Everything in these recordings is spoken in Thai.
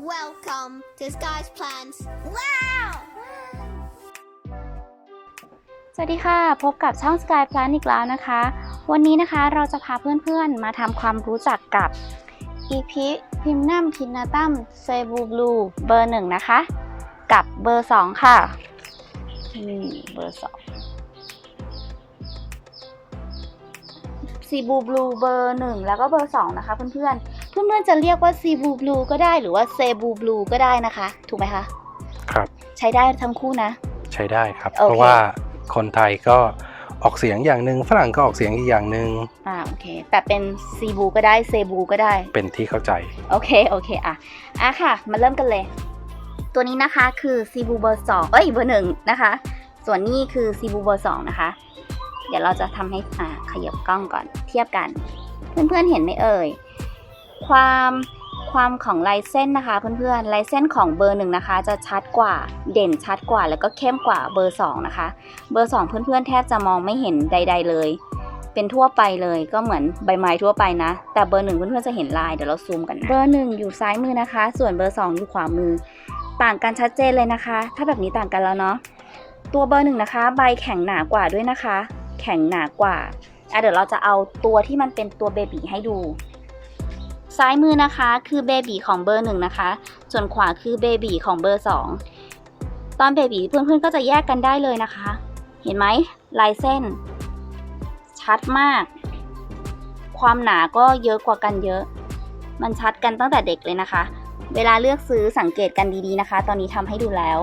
Welcome to Sky's Plans. Wow! สวัสดีค่ะ พบกับช่อง Sky Plan อีกแล้วนะคะ วันนี้นะคะเราจะพาเพื่อนๆ มาทำความรู้จักกับ EP p r i m n u m p i n a t u m c e b u Blue เบอร์1นะคะ กับเบอร์2ค่ะนี่เบอร์2ซีบูบลูเบอร์หนึ่งแล้วก็เบอร์สองนะคะเพื่อนๆ เพื่อนๆจะเรียกว่าซีบูบลูก็ได้หรือว่าเซบูบลูก็ได้นะคะ ถูกไหมคะครับ ใช้ได้ทั้งคู่นะ ใช้ได้ครับโอเคเพราะว่าคนไทยก็ออกเสียงอย่างหนึ่งฝรั่งก็ออกเสียงอีกอย่างหนึ่งอ่าโอเค แต่เป็นซีบูก็ได้เซบูก็ได้ เป็นที่เข้าใจ โอเคโอเคอะอะค่ะ มาเริ่มกันเลย ตัวนี้นะคะคือซีบูเบอร์สองเอ้ยเบอร์หนึ่งนะคะ ส่วนนี้คือซีบูเบอร์สองนะคะ เดี๋ยวเราจะทำให้อ่าขยับกล้องก่อนเทียบกัน เพื่อนๆเห็นไหมเอ่ย ความความของลายเส้นนะคะ เพื่อนๆลายเส้นของเบอร์หนึ่งนะคะ จะชัดกว่าเด่นชัดกว่า แล้วก็เข้มกว่าเบอร์สองนะคะ เบอร์สองเพื่อนๆแทบจะมองไม่เห็นใด ๆ เลย เป็นทั่วไปเลยก็เหมือนใบไม้ทั่วไปนะ แต่เบอร์หนึ่งเพื่อนๆจะเห็นลายเดี๋ยวเราซูมกันนะเบอร์หนึ่งอยู่ซ้ายมือนะคะ ส่วนเบอร์สองอยู่ขวามือ ต่างกันชัดเจนเลยนะคะ ถ้าแบบนี้ต่างกันแล้วเนาะตัวเบอร์หนึ่งนะคะ ใบแข็งหนากว่าด้วยนะคะ แข็งหนากว่าอะเดี๋ยวเราจะเอาตัวที่มันเป็นตัวเบบีให้ดู ซ้ายมือนะคะคือเบบีของเบอร์หนึ่งนะคะ ส่วนขวาคือเบบีของเบอร์สองตอนเบบีเพื่อนๆก็จะแยกกันได้เลยนะคะ เห็นไหมลายเส้น ชัดมาก ความหนาก็เยอะกว่ากันเยอะ มันชัดกันตั้งแต่เด็กเลยนะคะ เวลาเลือกซื้อสังเกตกันดีๆนะคะ ตอนนี้ทำให้ดูแล้ว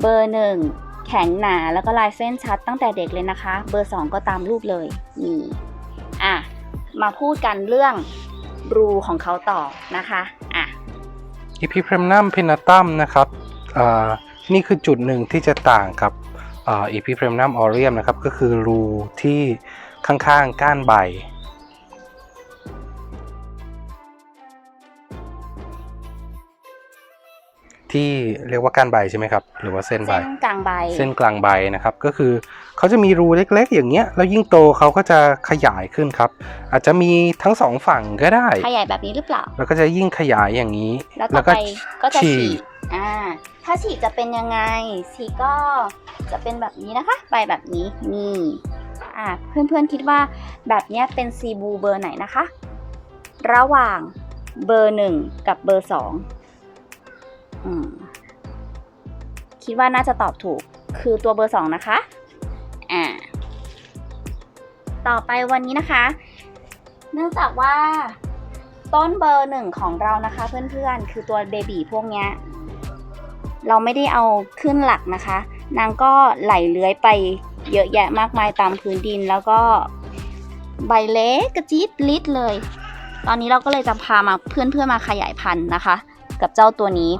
เบอร์หนึ่งแข็งหนาแล้วก็ลายเส้นชัดตั้งแต่เด็กเลยนะคะ เบอร์สองก็ตามรูปเลยนี่อะมาพูดกันเรื่อง รูของเขาต่อนะคะอะอีพีพรมนัมพินาตัมนะครับอ่านี่คือจุดหนึ่งที่จะต่างกับอีพีพรมนัมออเรียมนะครับ ก็คือรูที่ข้างๆก้านใบ ที่เรียกว่าก้านใบใช่ไหมครับ หรือว่าเส้นใบ เส้นกลางใบ เส้นกลางใบนะครับ ก็คือเขาจะมีรูเล็กๆ อย่างเงี้ย แล้วยิ่งโตเขาก็จะขยายขึ้นครับ อาจจะมีทั้งสองฝั่งก็ได้ ขยายแบบนี้หรือเปล่า แล้วก็จะยิ่งขยายอย่างนี้ แล้วต่อไปก็จะฉีฉีกอ่า ถ้าฉีกจะเป็นยังไง ฉีกก็จะเป็นแบบนี้นะคะ ใบแบบนี้ นี่ อ่า เพื่อนๆคิดว่าแบบเนี้ยเป็นซีบูเบอร์ไหนนะคะ ระหว่างเบอร์หนึ่งกับเบอร์สอง คิดว่าน่าจะตอบถูก คือตัวเบอร์สองนะคะ อ่า ต่อไปวันนี้นะคะ เนื่องจากว่าต้นเบอร์หนึ่งของเรานะคะ เพื่อนๆ คือตัวเบบีพวกเนี้ย เราไม่ได้เอาขึ้นหลักนะคะ นางก็ไหลเลื้อยไปเยอะแยะมากมายตามพื้นดินแล้วก็ใบเล็กกระจิดลิดเลย ตอนนี้เราก็เลยจะพามาเพื่อนๆมาขยายพันธุ์นะคะ กับเจ้าตัวนี้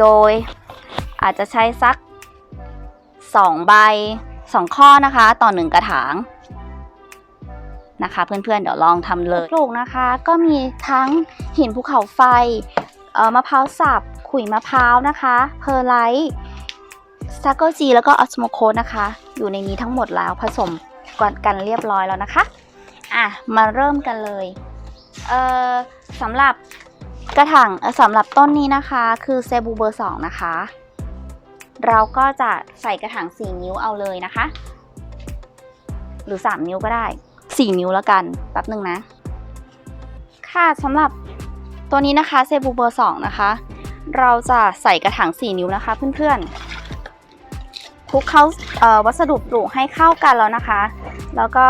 โดย อาจจะใช้สักสองใบสองข้อนะคะ ต่อหนึ่งกระถางนะคะ เพื่อนๆเดี๋ยวลองทำเลยปลูกนะคะ ก็มีทั้งหินภูเขาไฟเอ่อมะพร้าวสับขุยมะพร้าวนะคะ เพอร์ไลท์ซาโกจีแล้วก็ออสโมโคนะคะ อยู่ในนี้ทั้งหมดแล้วผสมกันเรียบร้อยแล้วนะคะ อะ มาเริ่มกันเลย เอ่อสำหรับกระถางสำหรับต้นนี้นะคะ คือเซบูเบอร์สองนะคะ เราก็จะใส่กระถาง4นิ้วเอาเลยนะคะ หรือ 3 นิ้วก็ได้ 4 นิ้วแล้วกันแป๊บหนึ่งนะ ค่ะสำหรับตัวนี้นะคะเซบูเบอร์2นะคะ เราจะใส่กระถาง 4 นิ้วนะคะเพื่อนๆคลุกเข้าวัสดุปลูกให้เข้ากันแล้วนะคะ แล้วก็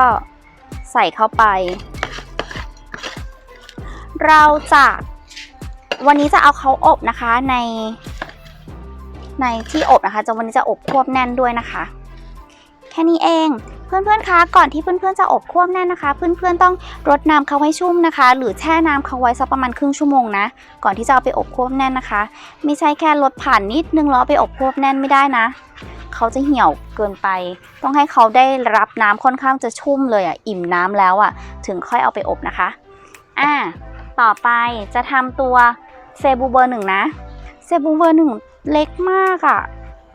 ใส่เข้าไป เราจะวันนี้จะเอาเขาอบนะคะใน ในที่อบนะคะจะวันนี้จะอบควบแน่นด้วยนะคะ แค่นี้เอง เพื่อนๆคะก่อนที่เพื่อนๆจะอบควบแน่นนะคะ เพื่อนๆต้องรดน้ำเขาให้ชุ่มนะคะ หรือแช่น้ำเขาไว้สักประมาณครึ่งชั่วโมงนะ ก่อนที่จะเอาไปอบควบแน่นนะคะ ไม่ใช่แค่ลดผ่านนิดนึงแล้วเอไปอบควบแน่นไม่ได้นะเขาจะเหี่ยวเกินไป ต้องให้เขาได้รับน้ำค่อนข้างจะชุ่มเลยอะ อิ่มน้ำแล้วอะ ถึงค่อยเอาไปอบนะคะ อ่า ต่อไปจะทำตัวเซบูเบอร์หนึ่งนะ เซบูเบอร์หนึ่ง เล็กมากอะ่ะ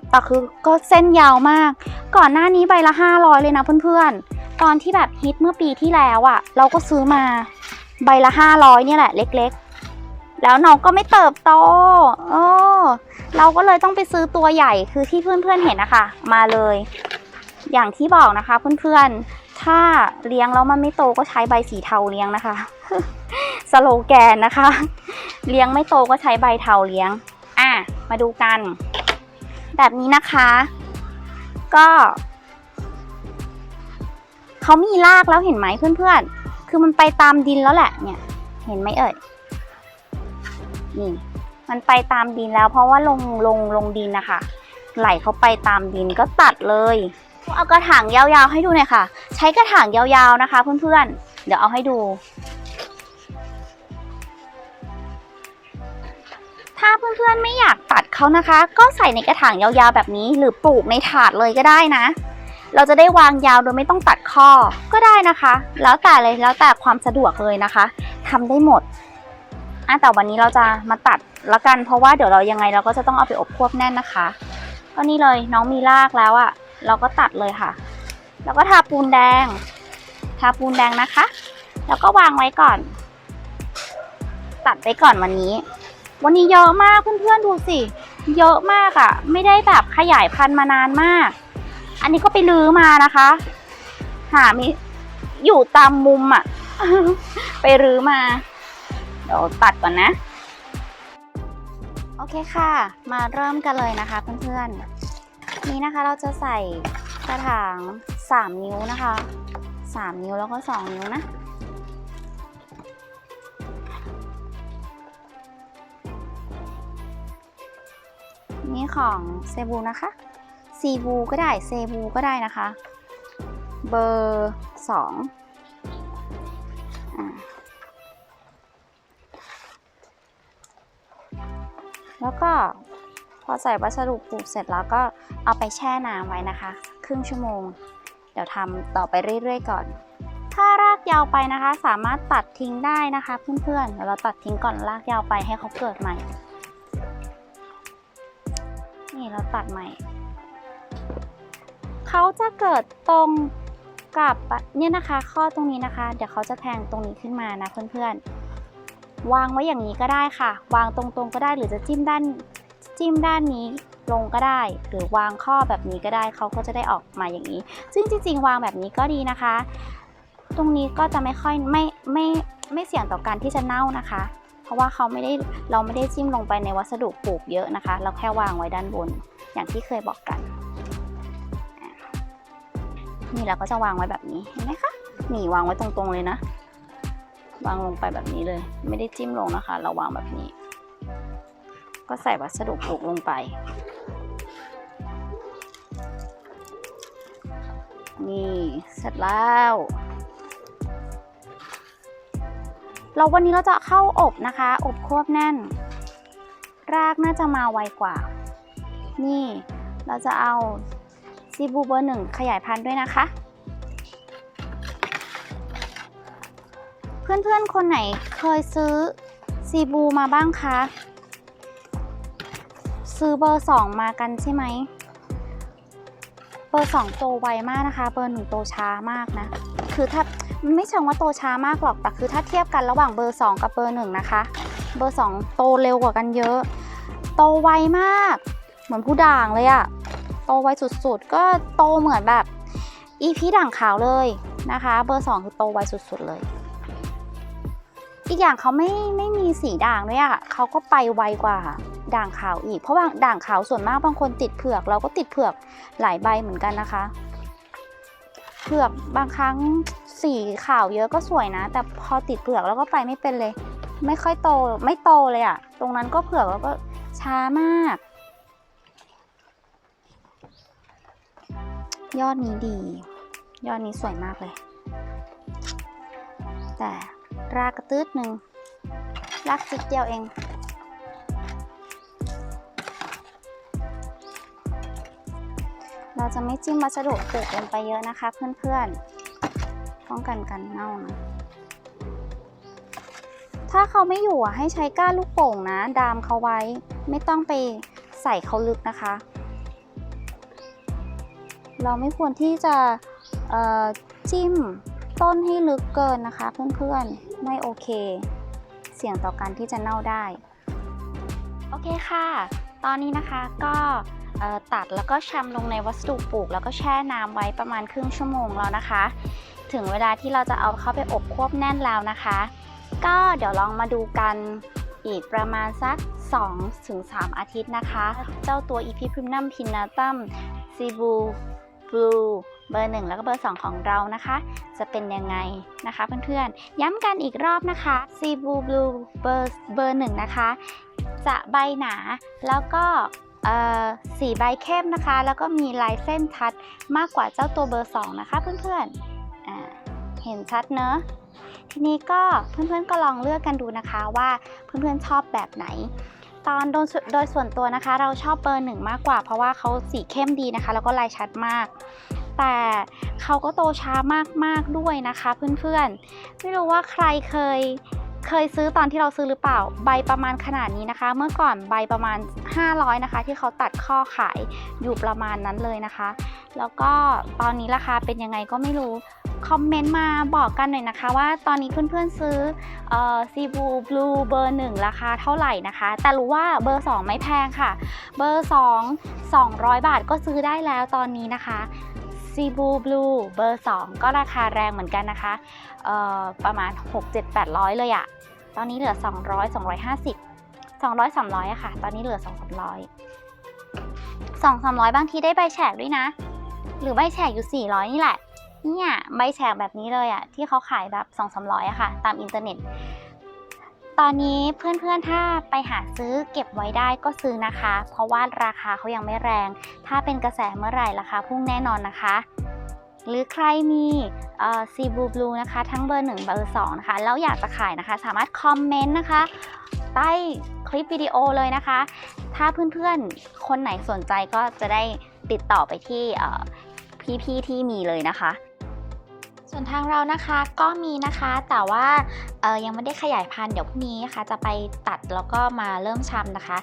แต่คือก็เส้นยาวมาก ก่อนหน้านี้ใบละ 500 เลยนะเพื่อนๆ ตอนที่แบบฮิตเมื่อปีที่แล้วอะ่ะ เราก็ซื้อมาใบละ 500เนี่ยแหละ เล็กๆ แล้วน้องก็ไม่เติบโตเออเราก็เลยต้องไปซื้อตัวใหญ่คือที่เพื่อนๆเห็นนะคะ มาเลย อย่างที่บอกนะคะเพื่อนๆ ถ้าเลี้ยงแล้วมันไม่โตก็ใช้ใบสีเทาเลี้ยงนะคะ สโลแกนนะคะ เลี้ยงไม่โตก็ใช้ใบเทาเลี้ยง อะมาดูกัน แบบนี้นะคะ ก็เขามีรากแล้วเห็นไหมเพื่อนๆ คือมันไปตามดินแล้วแหละ เนี่ย เห็นไหมเอ่ย นี่ มันไปตามดินแล้วเพราะว่าลงลงลงดินนะคะ ไหลเข้าไปตามดินก็ตัดเลย เอากระถางยาวๆให้ดูหน่อยค่ะ ใช้กระถางยาวๆนะคะ เพื่อนๆ เดี๋ยวเอาให้ดู ถ้าเพื่อนๆไม่อยากตัดเขานะคะ ก็ใส่ในกระถางยาวๆแบบนี้ หรือปลูกในถาดเลยก็ได้นะ เราจะได้วางยาวโดยไม่ต้องตัดข้อก็ได้นะคะ แล้วแต่เลยแล้วแต่ความสะดวกเลยนะคะทำได้หมดอะแต่วันนี้เราจะมาตัดละกัน เพราะว่าเดี๋ยวเรายังไงเราก็จะต้องเอาไปอบควบแน่นนะคะก็นี่เลยน้องมีรากแล้วอะ่ะ เราก็ตัดเลยค่ะ แล้วก็ทาปูนแดง ทาปูนแดงนะคะ แล้วก็วางไว้ก่อน ตัดไปก่อนวันนี้ วันนี้เยอะมากเพื่อนๆดูสิ เยอะมากอะ่ะ ไม่ได้แบบขยายพันธุ์มานานมาก อันนี้ก็ไปลื้อมานะคะ หามีอยู่ตามมุมอะ่ะ ไปรื้อมา เดี๋ยวตัดก่อนนะ โอเคค่ะ มาเริ่มกันเลยนะคะเพื่อนๆ นี้นะคะเราจะใส่กระถาง 3 นิ้วนะคะ 3 นิ้วแล้วก็ 2 นิ้วนะ ของเซบูนะคะซีบูก็ได้เซบูก็ได้นะคะ เบอร์สองแล้วก็พอใส่วัสดุปลูกเสร็จแล้วก็เอาไปแช่น้ำไว้นะคะ ครึ่งชั่วโมง เดี๋ยวทำต่อไปเรื่อยๆก่อน ถ้ารากยาวไปนะคะ สามารถตัดทิ้งได้นะคะ เพื่อนๆเดี๋ยวเราตัดทิ้งก่อนรากยาวไปให้เขาเกิดใหม่ นี่เราตัดใหม่ เขาจะเกิดตรงกับเนี่ยนะคะ ข้อตรงนี้นะคะ เดี๋ยวเขาจะแทงตรงนี้ขึ้นมานะเพื่อนๆ วางไว้อย่างนี้ก็ได้ค่ะ วางตรงๆก็ได้หรือจะจิ้มด้านจิ้มด้านนี้ลงก็ได้ หรือวางข้อแบบนี้ก็ได้เขาก็จะได้ออกมาอย่างนี้ ซึ่งจริง ๆ วางแบบนี้ก็ดีนะคะ ตรงนี้ก็จะไม่ค่อยไม่ไม่ไม่เสี่ยงต่อการที่จะเน่านะคะ เพราะว่าเขาไม่ได้เราไม่ได้จิ้มลงไปในวัสดุปลูกเยอะนะคะ เราแค่วางไว้ด้านบน อย่างที่เคยบอกกัน นี่เราก็จะวางไว้แบบนี้เห็นไหมคะนี่วางไว้ตรงๆเลยนะ วางลงไปแบบนี้เลย ไม่ได้จิ้มลงนะคะ เราวางแบบนี้ ก็ใส่วัสดุปลูกลงไปนี่เสร็จแล้ว เราวันนี้เราจะเข้าอบนะคะ อบควบแน่น รากน่าจะมาไวกว่า นี่ เราจะเอาซีบูเบอร์หนึ่งขยายพันธุ์ด้วยนะคะ เพื่อนๆ คนไหนเคยซื้อซีบูมาบ้างคะ ซื้อเบอร์สองมากันใช่ไหม เบอร์สองโตไวมากนะคะ เบอร์หนึ่งโตช้ามากนะ คือถ้าไม่เชิงว่าโตช้ามากหรอกแต่คือถ้าเทียบกันระหว่างเบอร์สองกับเบอร์หนึ่งนะคะ เบอร์สองโตเร็วกว่ากันเยอะ โตไวมาก เหมือนผู้ด่างเลยอะโตไวสุดๆ ก็โตเหมือนแบบอีพีด่างขาวเลยนะคะ เบอร์สองคือโตไวสุดๆเลย อีกอย่างเขาไม่ไม่มีสีด่างด้วยอะเขาก็ไปไวกว่าด่างขาวอีก เพราะว่าด่างขาวส่วนมากบางคนติดเผือก เราก็ติดเผือกหลายใบเหมือนกันนะคะ เผือกบางครั้งสีขาวเยอะก็สวยนะ แต่พอติดเผือกแล้วก็ไปไม่เป็นเลย ไม่ค่อยโตไม่โตเลยอะตรงนั้นก็เผือกแล้วก็ช้ามาก ยอดนี้ดี ยอดนี้สวยมากเลย แต่รากกระตืดหนึ่งรากจิกเดียวเอง เราจะไม่จิ้มวัสดุปูกลงไปเยอะนะคะเพื่อนๆ ป้องกันกันเน่านะถ้าเขาไม่อยู่อะให้ใช้ก้านลูกโป่งนะ ดามเขาไว้ไม่ต้องไปใส่เขาลึกนะคะ เราไม่ควรที่จะจิ้มต้นให้ลึกเกินนะคะ เพื่อนๆ ไม่โอเค เสี่ยงต่อการที่จะเน่าได้ โอเคค่ะ ตอนนี้นะคะก็ ตัดแล้วก็ชำลงในวัสดุปลูก แล้วก็แช่น้ำไว้ประมาณครึ่งชั่วโมงแล้วนะคะ ถึงเวลาที่เราจะเอาเข้าไปอบควบแน่นแล้วนะคะ ก็เดี๋ยวลองมาดูกันอีกประมาณสัก 2-3 อาทิตย์นะคะ เจ้าตัว EP p r i m n u m pinnatum c e b u blue เบอร์ 1 แล้วก็เบอร์ 2 ของเรานะคะ จะเป็นยังไงนะคะเพื่อนๆ ย้ำกันอีกรอบนะคะ c e b u blue เบอร์เบอร์ 1 นะคะ จะใบหนาแล้วก็ สีใบเข้มนะคะ แล้วก็มีลายเส้นชัดมากกว่าเจ้าตัวเบอร์ 2 นะคะเพื่อนๆเห็นชัดเนอะทีนี้ก็เพื่อนๆก็ลองเลือกกันดูนะคะว่าเพื่อนๆชอบแบบไหน ตอนโดยส่วนโดยส่วนตัวนะคะ เราชอบเบอร์หนึ่งมากกว่า เพราะว่าเขาสีเข้มดีนะคะ แล้วก็ลายชัดมาก แต่เขาก็โตช้ามากๆด้วยนะคะ เพื่อนๆไม่รู้ว่าใครเคย เคยซื้อตอนที่เราซื้อหรือเปล่า ใบประมาณขนาดนี้นะคะ เมื่อก่อนใบประมาณ 500 นะคะ ที่เขาตัดข้อขายอยู่ประมาณนั้นเลยนะคะ แล้วก็ตอนนี้ราคาเป็นยังไงก็ไม่รู้คอมเมนต์มาบอกกันหน่อยนะคะ ว่าตอนนี้เพื่อนๆซื้ออซีบูบลูเบอร์1ราคาเท่าไหร่นะคะ แต่รู้ว่าเบอร์2ไม่แพงค่ะ เบอร์2 200บาทก็ซื้อได้แล้วตอนนี้นะคะ ซีบูบลูเบอร์ 2 ก็ราคาแรงเหมือนกันนะคะประมาณ 6 7 800 เลยอะตอนนี้เหลือ 200 250 200 300อะค่ะ ตอนนี้เหลือ 2 300 2 300 บางทีได้ใบแฉกด้วยนะ หรือใบแฉกอยู่ 400 นี่แหละ เนี่ยใบแฉกแบบนี้เลยอะที่เขาขายแบบ 2 3 0 0อะค่ะ ตามอินเทอร์เน็ต ตอนนี้เพื่อนๆ ถ้าไปหาซื้อเก็บไว้ได้ก็ซื้อนะคะ เพราะว่าราคาเขายังไม่แรง ถ้าเป็นกระแสเมื่อไหร่ราคาพุ่งแน่นอนนะคะ หรือใครมีซีบูบลูนะคะ ทั้งเบอร์1เบอร์2นะคะ แล้วอยากจะขายนะคะ สามารถคอมเมนต์นะคะ ใต้คลิปวิดีโอเลยนะคะ ถ้าเพื่อนๆ คนไหนสนใจก็จะได้ติดต่อไปที่พี่ๆที่มีเลยนะคะ ส่วนทางเรานะคะก็มีนะคะแต่ว่าออยังไม่ได้ขยายพันธุ์เดี๋ยวพรุ่งนี้นะคะจะไปตัดแล้วก็มาเริ่มชำนะคะ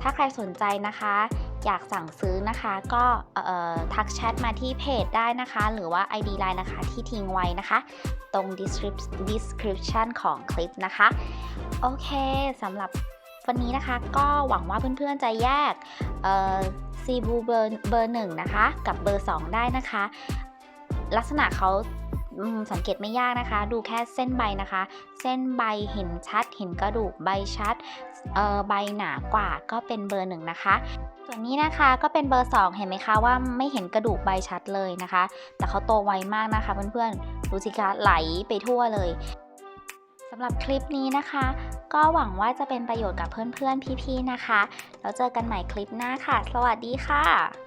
ถ้าใครสนใจนะคะ อยากสั่งซื้อนะคะ ก็ทักแชทมาที่เพจได้นะคะ หรือว่า ID Line นะคะที่ทิ้งไว้นะคะ ตรง description ของคลิปนะคะ โอเคสำหรับวันนี้นะคะก็หวังว่าเพื่อนๆจะแยกซีบูเบอร์เบอร์หนึ่งนะคะ กับเบอร์ 2 ได้นะคะ ลักษณะเขา สังเกตไม่ยากนะคะ ดูแค่เส้นใบนะคะ เส้นใบเห็นชัด เห็นกระดูกใบชัดใบหนากว่าก็เป็นเบอร์หนึ่งนะคะส่วนนี้นะคะก็เป็นเบอร์ 2 เห็นไหมคะว่าไม่เห็นกระดูกใบชัดเลยนะคะ แต่เขาโตไวมากนะคะเพื่อนๆดูสิคะไหลไปทั่วเลยสำหรับคลิปนี้นะคะ ก็หวังว่าจะเป็นประโยชน์กับเพื่อนๆพี่ๆนะคะ แล้วเจอกันใหม่คลิปหน้าค่ะ สวัสดีค่ะ